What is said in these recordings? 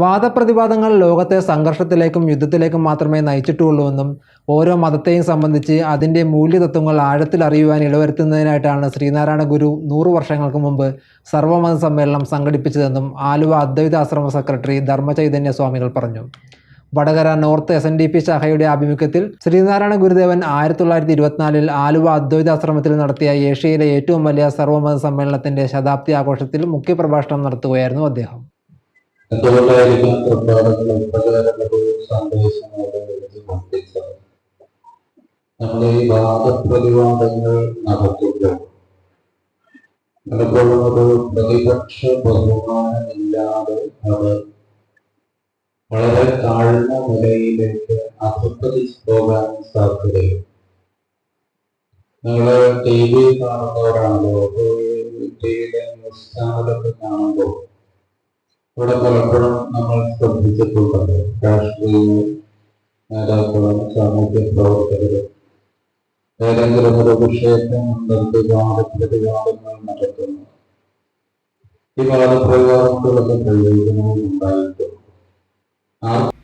വാദപ്രതിവാദങ്ങൾ ലോകത്തെ സംഘർഷത്തിലേക്കും യുദ്ധത്തിലേക്കും മാത്രമേ നയിച്ചിട്ടുള്ളൂ എന്നും ഓരോ മതത്തെയും സംബന്ധിച്ച് അതിന്റെ മൂല്യതത്വങ്ങൾ ആഴത്തിൽ അറിയുവാൻ ഇടവരുത്തുന്നതിനായിട്ടാണ് ശ്രീനാരായണ ഗുരു നൂറു വർഷങ്ങൾക്ക് മുമ്പ് സർവമത സമ്മേളനം സംഘടിപ്പിച്ചതെന്നും ആലുവ അദ്വൈതാശ്രമ സെക്രട്ടറി ധർമ്മചൈതന്യ സ്വാമികൾ പറഞ്ഞു. Vadakara north S N D P ശാഖയുടെ ആഭിമുഖ്യത്തിൽ ശ്രീനാരായണ ഗുരുദേവൻ ആയിരത്തി തൊള്ളായിരത്തി ഇരുപത്തിനാലിൽ ആലുവ അദ്വൈതാശ്രമത്തിൽ നടത്തിയ ഏഷ്യയിലെ ഏറ്റവും വലിയ സർവമത സമ്മേളനത്തിന്റെ ശതാബ്ദി ആഘോഷത്തിൽ മുഖ്യപ്രഭാഷണം നടത്തുകയായിരുന്നു അദ്ദേഹം. എന്തുകൊണ്ടായിരിക്കും പ്രഭാതങ്ങൾ ഉപകാരങ്ങളും സന്ദേശങ്ങളും എഴുതി കൊണ്ടിരിച്ചത് നമ്മൾ ഈ വാദപ്രതിവാദങ്ങൾ നടത്തുമ്പോൾ പലപ്പോഴും ഒരു പ്രതിപക്ഷ ബഹുമാനമില്ലാതെ അത് വളരെ താഴ്ന്ന നിലയിലേക്ക് അധപ്പതിച്ചു പോകാൻ സാധ്യതയുണ്ട്. നിങ്ങൾ ടി വി കാണുന്നവരാണല്ലോ ടി വിയിലെ ന്യൂസ് ചാനലൊക്കെ കാണുമ്പോൾ ഇവിടെ പലപ്പോഴും നമ്മൾ ശ്രദ്ധിച്ചിട്ടുള്ളത് രാഷ്ട്രീയ നേതാക്കളും സാമൂഹ്യ പ്രവർത്തകരും ഏതെങ്കിലും ഒരു വിഷയത്തെ മുൻനിർത്തി വാദപ്രതിവാദങ്ങൾ നടത്തുന്നു. ഈ വാദപ്രതിവാദങ്ങളൊക്കെ പ്രയോജനവും ഉണ്ടായിട്ടുണ്ട്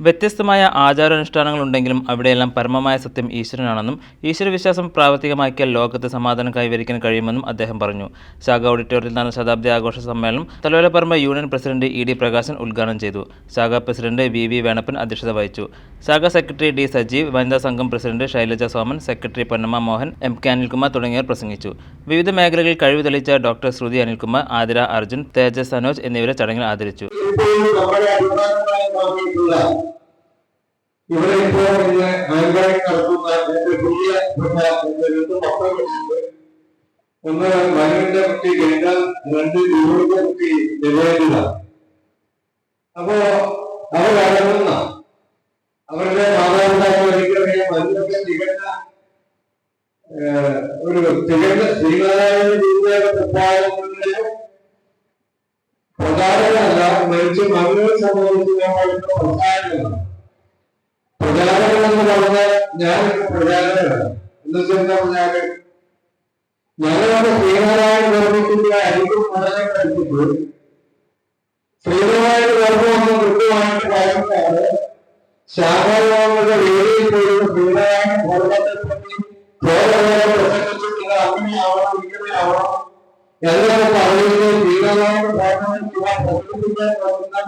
വ്യത്യസ്തമായ ആചാരാനുഷ്ഠാനങ്ങളുണ്ടെങ്കിലും അവിടെയെല്ലാം പരമമായ സത്യം ഈശ്വരനാണെന്നും ഈശ്വരവിശ്വാസം പ്രാവർത്തികമാക്കിയാൽ ലോകത്ത് സമാധാനം കൈവരിക്കാൻ കഴിയുമെന്നും അദ്ദേഹം പറഞ്ഞു. ശാഖ ഓഡിറ്റോറിയത്തിൽ നടന്ന ശതാബ്ദി ആഘോഷ സമ്മേളനം Thalavalapparambu union president E D Prakashan ഉദ്ഘാടനം ചെയ്തു. ശാഖ പ്രസിഡന്റ് വി വി വേണപ്പൻ അധ്യക്ഷത വഹിച്ചു. ശാഖ സെക്രട്ടറി ഡി സജീവ് വനിതാ സംഘം president Shailaja Soman secretary Ponnamma Mohan M K Anilkumar തുടങ്ങിയവർ പ്രസംഗിച്ചു. വിവിധ മേഖലകളിൽ കഴിവ് തെളിയിച്ച ഡോക്ടർ ശ്രുതി അനിൽകുമാർ ആതിര അർജുൻ തേജസ് സനോജ് എന്നിവരെ ചടങ്ങിൽ ആദരിച്ചു. ഇവിടെ ഇപ്പോൾ ഇന്ന് ആൻഡ്രോയിഡ് നടത്തുന്ന എന്റെ പുതിയ ഒന്ന് മനുവിന്റെ കുട്ടി കഴിഞ്ഞാൽ രണ്ട് യൂറിന്റെ കുട്ടി നിവേദിത അപ്പോ അവരടങ്ങുന്ന അവരുടെ മാതാപിതാക്കൾ എനിക്കറിയാം മനുവിന്റെ തികഞ്ഞ ഒരു തികഞ്ഞ ശ്രീനാരായണ ഗുരുദേവ പ്രഭാവങ്ങളിലെ പ്രധാനമല്ല മറിച്ച് മനുവിനെ സംബന്ധിച്ച് പ്രചാരകനാണ് പ്രചാരകൻ എന്ന് പറഞ്ഞാൽ ഞാൻ പ്രചാരകനാണ്. എന്ന് വെച്ചാൽ പ്രചാരകൻ ഞങ്ങളോട് ശ്രീനാരായണ നിർമ്മിക്കുന്ന അരിക്കും പഠനം കഴിക്കുമ്പോൾ ശ്രീനാരായണ ഗർഭമൊന്നും കൃത്യമായിട്ട് പറയുന്നതാണ് ശാഖാങ്ങളുടെ വേദിയിൽ പോലും ശ്രീനാരായണ ധർമ്മത്തെ പറ്റി ഘോരഘോര പ്രസംഗിച്ചിട്ടുള്ള അങ്ങനെയാവണം ഇങ്ങനെയാവണം എന്നൊക്കെ പറയുന്നത് ശ്രീനാരായണ ധർമ്മം പ്രസംഗിക്കാൻ നോക്കുന്ന